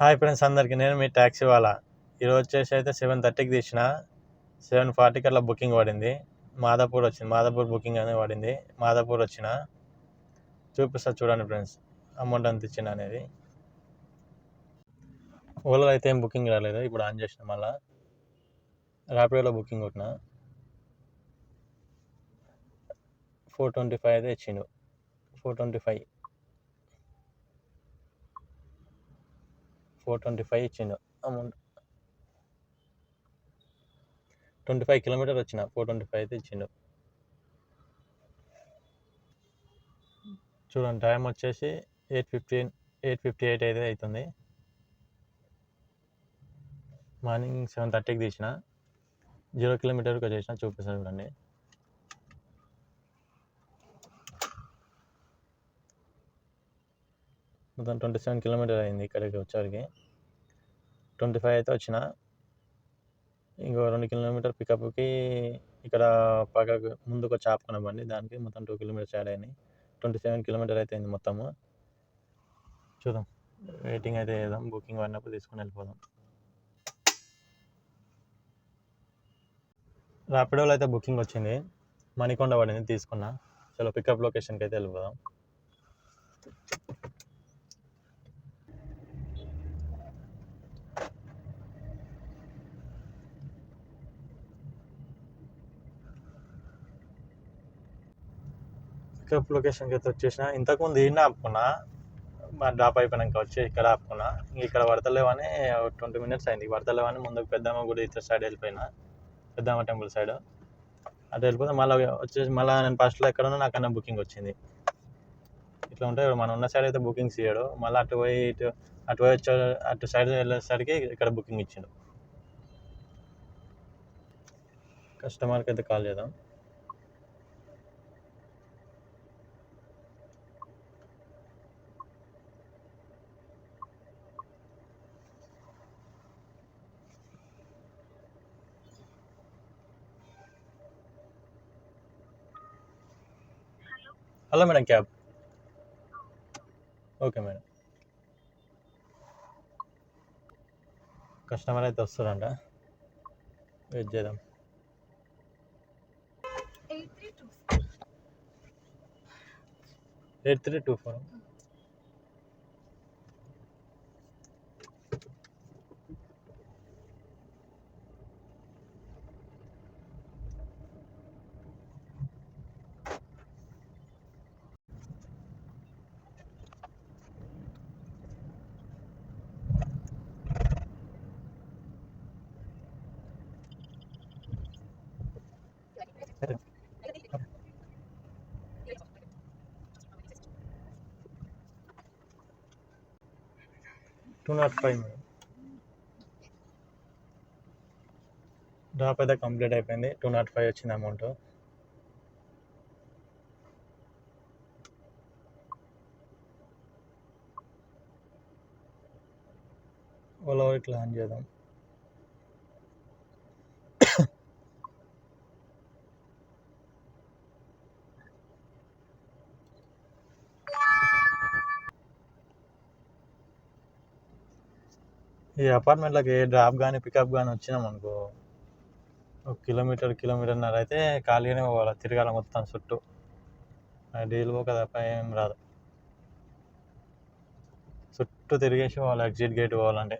Hi friends అందరికీ నేను మీ taxi వాళ్ళ. ఈరోజు వచ్చేసి అయితే సెవెన్ థర్టీకి తీసిన. సెవెన్ ఫార్టీకి అట్లా బుకింగ్ పడింది. మాదాపూర్ వచ్చింది. మాదాపూర్ బుకింగ్ అనేది పడింది. మాదాపూర్ వచ్చిన. చూపిస్తా చూడండి ఫ్రెండ్స్. అమౌంట్ ఎంత ఇచ్చిన అనేది. ఓలాలో అయితే ఏం బుకింగ్ రాలేదు. ఇప్పుడు ఆన్ చేసిన మళ్ళా. ర్యాపిడోలో బుకింగ్ కొట్టిన. ఫోర్ ట్వంటీ ఫైవ్ అయితే ఇచ్చిండు. Four twenty five. Four twenty five ఇచ్చిండు అమౌంట్. ట్వంటీ ఫైవ్ కిలోమీటర్ వచ్చిన ఫోర్ ట్వంటీ ఫైవ్ అయితే ఇచ్చిండు. చూడండి టైం వచ్చేసి eight fifteen eight fifty eight అయితే అవుతుంది మార్నింగ్ సెవెన్ థర్టీకి తీసిన. జీరో కిలోమీటర్కి వచ్చేసిన చూపిస్తాను చూడండి. మొత్తం ట్వంటీ సెవెన్ కిలోమీటర్ అయింది ఇక్కడికి వచ్చేసరికి. ట్వంటీ ఫైవ్ అయితే వచ్చిన. ఇంకో రెండు కిలోమీటర్ పికప్కి ఇక్కడ పక్కకు ముందుకు వచ్చి ఆపుకున్న బండి. దానికి మొత్తం టూ కిలోమీటర్స్ యాడ్ అయినాయి. ట్వంటీ సెవెన్ కిలోమీటర్ అయితే అయింది మొత్తము. చూద్దాం. వెయిటింగ్ అయితే చేద్దాం. బుకింగ్ పడినప్పుడు తీసుకొని వెళ్ళిపోదాం. ర్యాపిడోలో అయితే బుకింగ్ వచ్చింది. మణికొండ పడింది తీసుకున్నా. చలో పికప్ లొకేషన్కి అయితే వెళ్ళిపోదాం. పికప్ లొకేషన్కి అయితే వచ్చేసిన. ఇంతకుముందు ఈయన ఆపుకున్నా. మా డ్రాప్ అయిపోయినాక వచ్చి ఇక్కడ ఆపుకున్నా. ఇక్కడ పడతలేవని ట్వంటీ మినిట్స్ అయింది. పడతలేవని ముందుకు పెద్దమ్మ గుడి ఇతర సైడ్ వెళ్ళిపోయినా. పెద్దమ్మ టెంపుల్ సైడ్ అటు వెళ్ళిపోతే మళ్ళీ వచ్చేసి మళ్ళీ నేను ఫస్ట్లో ఎక్కడ నాకన్నా బుకింగ్ వచ్చింది. ఇట్లా ఉంటే మనం ఉన్న సైడ్ అయితే బుకింగ్స్ ఇయ్యడు. మళ్ళీ అటు పోయి ఇటు అటు పోయి వచ్చే అటు సైడ్ వెళ్ళేసరికి ఇక్కడ బుకింగ్ ఇచ్చిండు. కస్టమర్కి అయితే కాల్ చేద్దాం. Hello madam cab. Okay madam. Customer అయితే వస్తారంట. వెయిట్ చేద్దాం. Eight three two eight three two four. Two nought five madam. Drop అయితే కంప్లీట్ అయిపోయింది. టూ నాట్ ఫైవ్ వచ్చింది అమౌంట్. ఓలా ఇట్లా ఆన్ చేద్దాం. ఈ అపార్ట్మెంట్లోకి డ్రాప్ కానీ పికప్ కానీ వచ్చినాం అనుకో ఒక కిలోమీటర్ కిలోమీటర్న్నర అయితే ఖాళీగానే పోవాలి తిరగాలి మొత్తం చుట్టూ. డీల్ పోక తప్ప ఏం రాదు. చుట్టూ తిరిగేసి పోవాలి ఎగ్జిట్ గేట్ పోవాలంటే.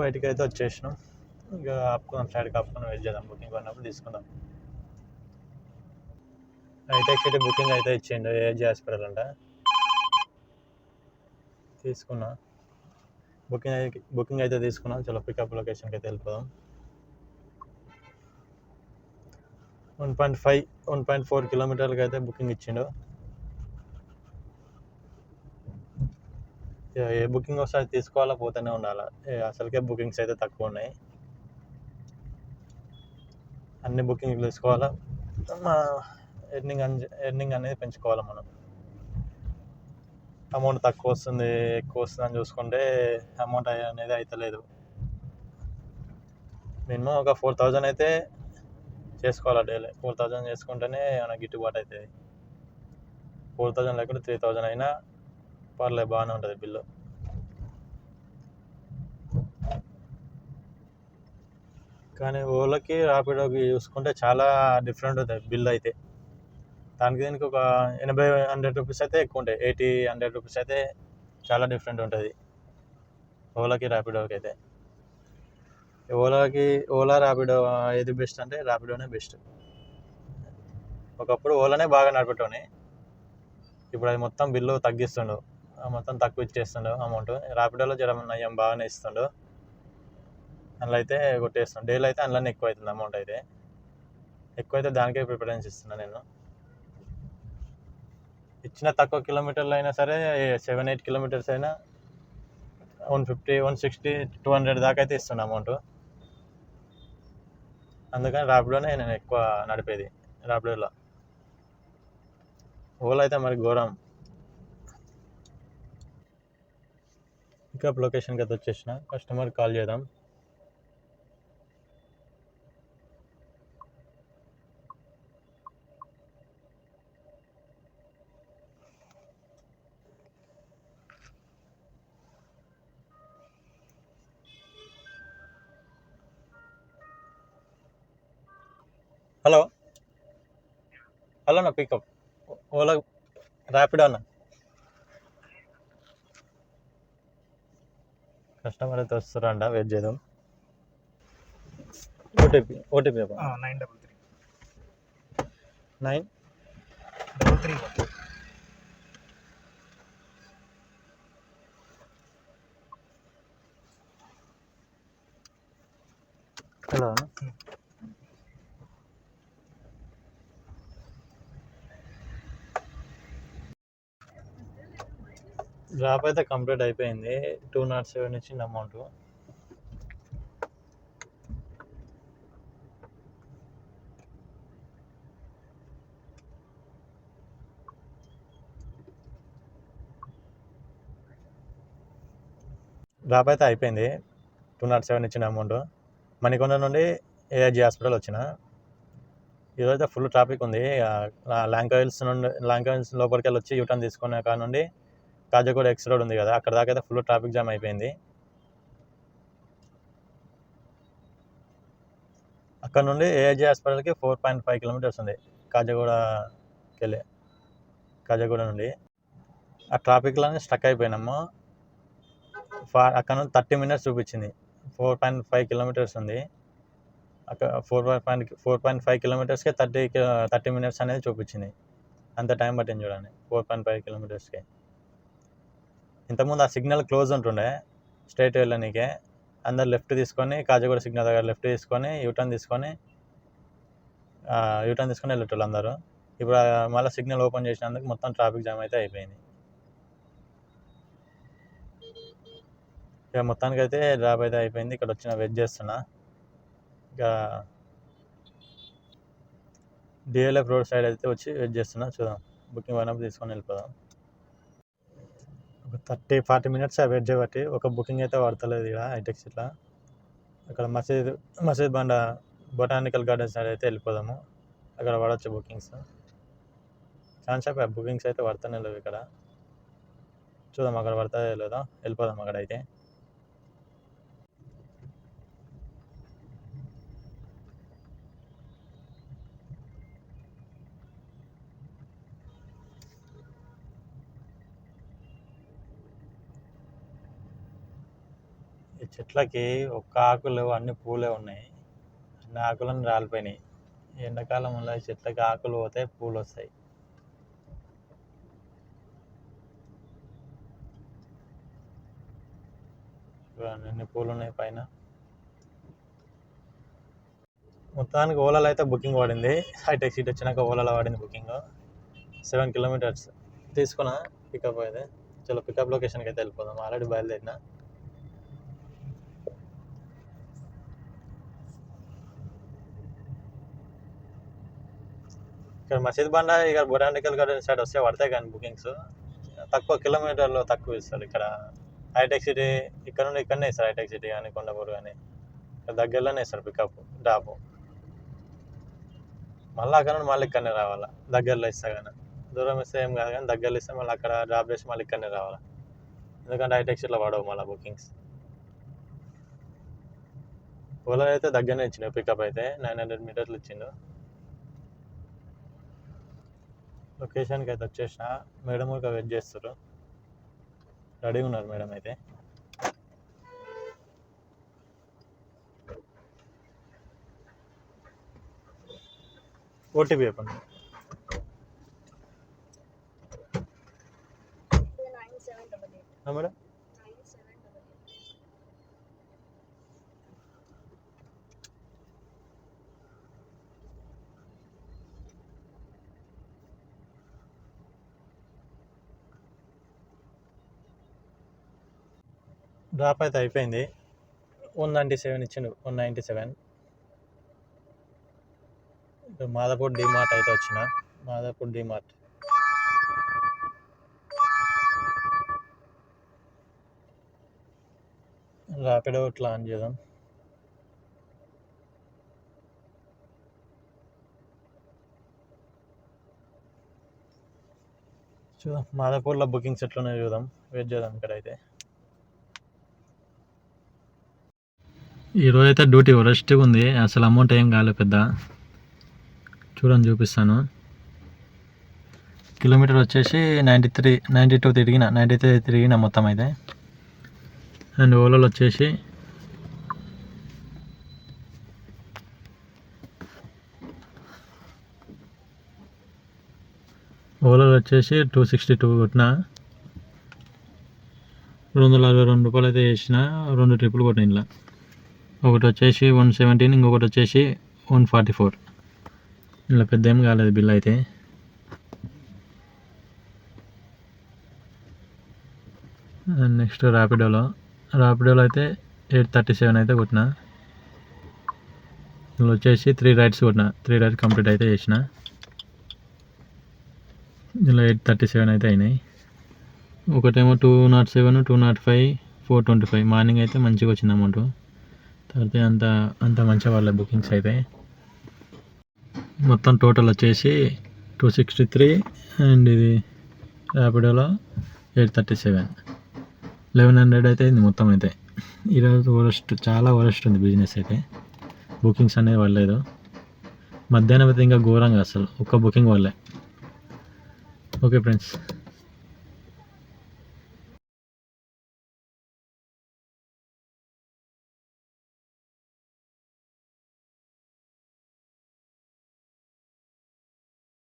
బయటికి అయితే వచ్చేసినాం. ఇంకా ఆపుకుందాం సైడ్కి ఆపుకొని వెయిట్ చేద్దాం. బుకింగ్ కొన్నప్పుడు తీసుకుందాం. అయితే సిటీ బుకింగ్ అయితే ఇచ్చిండు ఏజీ హాస్పిటల్ అంట. తీసుకున్నా. బుకింగ్ అయితే బుకింగ్ అయితే తీసుకున్నాం. చలో పికప్ లొకేషన్కి అయితే వెళ్ళిపోదాం. One point five one point four కిలోమీటర్లకి అయితే బుకింగ్ ఇచ్చిండు. ఏ బుకింగ్ వస్తే తీసుకోవాలా పోతూనే ఉండాలా? అసలుకే బుకింగ్స్ అయితే తక్కువ ఉన్నాయి. అన్ని బుకింగ్లు తీసుకోవాలా? మన ఎర్నింగ్ ఎర్నింగ్ అనేది పెంచుకోవాలి మనం. అమౌంట్ తక్కువ వస్తుంది ఎక్కువ వస్తుంది అని చూసుకుంటే అమౌంట్ అనేది అవుతలేదు మినిమం ఒక ఫోర్ థౌజండ్ అయితే చేసుకోవాలి డైలీ. ఫోర్ థౌజండ్ చేసుకుంటేనే ఏమైనా గిట్టుబాటు అవుతుంది. ఫోర్ థౌజండ్ లేకుంటే త్రీ థౌజండ్ అయినా పర్లేదు బాగానే ఉంటుంది బిల్లు. కానీ ఓలాకి రాపిడోకి చూసుకుంటే చాలా డిఫరెంట్ ఉంటుంది బిల్ అయితే. దానికి దీనికి ఒక ఎనభై హండ్రెడ్ రూపీస్ అయితే ఎక్కువ ఉంటాయి. ఎయిటీ హండ్రెడ్ రూపీస్ అయితే చాలా డిఫరెంట్ ఉంటుంది. ఓలాకి ర్యాపిడోకి అయితే. ఓలాకి ఓలా ర్యాపిడో ఏది బెస్ట్ అంటే ర్యాపిడోనే బెస్ట్. ఒకప్పుడు ఓలానే బాగా నడిపేటోని. ఇప్పుడు అది మొత్తం బిల్లు తగ్గిస్తుండు. మొత్తం తక్కువ ఇచ్చేస్తుండు అమౌంట్ ర్యాపిడోలో జర నయం బాగానే ఇస్తుండు. అందులో అయితే కొట్టేస్తాను డైలీ అయితే అందులోనే ఎక్కువ అవుతుంది అమౌంట్ అయితే. ఎక్కువ అయితే దానికే ప్రిఫరెన్స్ ఇస్తున్నాను నేను. ఇచ్చిన తక్కువ కిలోమీటర్లు అయినా సరే సెవెన్ ఎయిట్ కిలోమీటర్స్ అయినా one fifty one sixty two hundred దాకా అయితే ఇస్తున్నా అమౌంట్ అందుకని ర్యాపిడోనే నేను ఎక్కువ నడిపేది. ర్యాపిడోలో ఓలా అయితే మరి ఘోరం. పికప్ లొకేషన్కి అయితే వచ్చేసిన. కస్టమర్ కాల్ చేద్దాం. హలో. హలో అన్న పికప్. ఓలా ర్యాపిడో అన్న. కస్టమర్ అయితే వస్తారంట వెయిట్ చేద్దాం. OTP OTP nine double three nine double three drop అయితే కంప్లీట్ అయిపోయింది. టూ నాట్ సెవెన్ ఇచ్చింది అమౌంట్. డ్రాప్ అయితే అయిపోయింది. టూ నాట్ సెవెన్ ఇచ్చిన అమౌంట్. మణికొండ నుండి ఏఐజీ హాస్పిటల్ వచ్చిన. ఈరోజు ఫుల్ ట్రాఫిక్ ఉంది. లాంకాయిల్స్ నుండి లాంకాయిల్స్ లోపలికి వెళ్ళి వచ్చి యూటర్న్ తీసుకునే కాడ నుండి కాజాగూడ ఎక్స్ రోడ్ ఉంది కదా అక్కడ దాకా అయితే ఫుల్ ట్రాఫిక్ జామ్ అయిపోయింది. అక్కడ నుండి ఏఐజీ హాస్పిటల్కి ఫోర్ పాయింట్ ఫైవ్ కిలోమీటర్స్ ఉంది కాజాగూడకి వెళ్ళి కాజాగూడ నుండి. ఆ ట్రాఫిక్లోనే స్టక్ అయిపోయినాము. ఫా అక్కడ నుండి థర్టీ మినిట్స్ చూపించింది ఫోర్ పాయింట్ ఫైవ్ కిలోమీటర్స్ ఉంది. అక్కడ four point four point five కిలోమీటర్స్కి thirty thirty minutes అనేది చూపించింది అంత టైం పట్టింది చూడండి ఫోర్ పాయింట్ ఫైవ్ కిలోమీటర్స్కి ఇంతకుముందు ఆ సిగ్నల్ క్లోజ్ ఉంటుండే స్ట్రైట్ వెళ్ళనీకే అందరు లెఫ్ట్ తీసుకొని కాజగూడ సిగ్నల్ దగ్గర లెఫ్ట్ తీసుకొని యూటర్న్ తీసుకొని యూటర్న్ తీసుకొని వెళ్ళేటోళ్ళు అందరూ. ఇప్పుడు మళ్ళీ సిగ్నల్ ఓపెన్ చేసినందుకు మొత్తం ట్రాఫిక్ జామ్ అయితే అయిపోయింది. ఇక మొత్తానికి అయితే డ్రాప్ అయితే అయిపోయింది. ఇక్కడ వచ్చిన వెయిట్ చేస్తున్నా. ఇక డిఎల్ఎఫ్ రోడ్ సైడ్ అయితే వచ్చి వెయిట్ చేస్తున్నా. చూద్దాం. బుకింగ్ అయినప్పుడు తీసుకొని వెళ్ళిపోదాం. ఒక థర్టీ ఫార్టీ మినిట్స్ వెయిట్ చేయబట్టి ఒక బుకింగ్ అయితే పడతలేదు ఇక్కడ హైటెక్స్ ఇట్లా అక్కడ మసీద్ మసీద్ బండ బొటానికల్ గార్డెన్ సైడ్ అయితే వెళ్ళిపోదాము. అక్కడ పడవచ్చు బుకింగ్స్. ఛాన్స్ అయిపోయి బుకింగ్స్ అయితే పడతానే లేవు ఇక్కడ. చూద్దాం అక్కడ పడతాయో లేదా వెళ్ళిపోదాం అక్కడ అయితే చెట్లకి ఒక్క ఆకులు అన్ని పూలే ఉన్నాయి. అన్ని ఆకులను రాలిపోయినాయి. ఎండాకాలం వల్ల చెట్లకి ఆకులు పోతే పూలు వస్తాయి చూడండి ఎన్ని పూలు ఉన్నాయి పైన. మొత్తానికి ఓలాలో అయితే బుకింగ్ పడింది. హైటెక్ సీట్ వచ్చినాక ఓలాలో పడింది బుకింగ్. Seven kilometres. తీసుకున్నా పికప్ అయితే. చలో పికప్ లొకేషన్కి అయితే వెళ్ళిపోదాం. ఆల్రెడీ బయలుదేరినా. ఇక్కడ మసీద్ బండ ఇక్కడ బొటానికల్ గార్డెన్ సైడ్ వస్తే పడతాయి కానీ బుకింగ్స్. తక్కువ కిలోమీటర్లో తక్కువ ఇస్తారు ఇక్కడ. హైటెక్ సిటీ ఇక్కడ నుండి ఇక్కడనే ఇస్తారు హైటెక్ సిటీ కానీ కొండపూర్ కానీ. ఇక్కడ దగ్గరలోనే ఇస్తారు పికప్ డ్రాప్. మళ్ళీ అక్కడ నుండి మళ్ళీ ఇక్కడనే రావాలా. దగ్గరలో ఇస్తా కానీ. దూరం ఇస్తే ఏం కాదు కానీ దగ్గరలో ఇస్తే మళ్ళీ అక్కడ డ్రాప్ చేసి మళ్ళీ ఇక్కడనే రావాలా. ఎందుకంటే హైటెక్ సిటీలో పడవు మళ్ళీ బుకింగ్స్. ఓలా అయితే దగ్గరనే ఇచ్చిండు పికప్ అయితే నైన్ హండ్రెడ్ మీటర్లు ఇచ్చిండు. లొకేషన్కి అయితే వచ్చేసిన. మేడం కూడా వెయిట్ చేస్తారు. రెడీ ఉన్నారు మేడం అయితే. ఓటీపీ చెప్పండి. డ్రాప్ అయితే అయిపోయింది. వన్ నైంటీ సెవెన్ ఇచ్చిండు. One ninety seven. Madhapur DMart అయితే వచ్చిన. మాదాపూర్ డిమార్ట్. ర్యాపిడో ఇట్లా ఆన్ చేద్దాం. చూద్దాం. మాదాపూర్లో బుకింగ్స్ ఎట్లున్నాయో చూద్దాం. వెయిట్ చేద్దాం అయితే ఈరోజు అయితే డ్యూటీ రెస్ట్గా ఉంది. అసలు అమౌంట్ ఏం కాలేదు పెద్ద. చూడండి చూపిస్తాను. కిలోమీటర్ వచ్చేసి నైంటీ త్రీ నైంటీ టూ తిరిగిన నైంటీ త్రీ తిరిగిన మొత్తం అయితే. అండ్ ఓలాలో వచ్చేసి ఓలాలో వచ్చేసి టూ సిక్స్టీ టూ కొట్టిన. రెండు వందల అరవై రెండు రూపాయలు అయితే వేసిన రెండు ట్రిప్పులు కొట్టిన ఇంట్లో ఒకటి వచ్చేసి వన్ సెవెంటీన్ ఇంకొకటి వచ్చేసి వన్ ఫార్టీ ఫోర్ ఇలా పెద్ద ఏం కాలేదు బిల్ అయితే. నెక్స్ట్ ర్యాపిడోలో ర్యాపిడోలో అయితే ఎయిట్ థర్టీ సెవెన్ అయితే కొట్టిన. ఇందులో వచ్చేసి త్రీ రైడ్స్ కొట్టిన. త్రీ రైడ్స్ కంప్లీట్ అయితే చేసిన. ఇందులో ఎయిట్ థర్టీ సెవెన్ అయితే అయినాయి. ఒకటేమో two nought seven two nought five four twenty five morning అయితే మంచిగా వచ్చింది అమౌంట్. తర్వాత అంత అంత మంచిగా వాళ్ళ బుకింగ్స్ అయితే. మొత్తం టోటల్ వచ్చేసి టూ సిక్స్టీ త్రీ అండ్ ఇది ర్యాపిడోలో eight thirty seven eleven hundred అయితే ఇది మొత్తం అయితే. ఈరోజు వరస్ట్ చాలా వరస్ట్ ఉంది బిజినెస్ అయితే. బుకింగ్స్ అనేది పడలేదు. మధ్యాహ్నం అయితే ఇంకా ఘోరంగా అసలు ఒక్క బుకింగ్ వల్లే ఓకే ఫ్రెండ్స్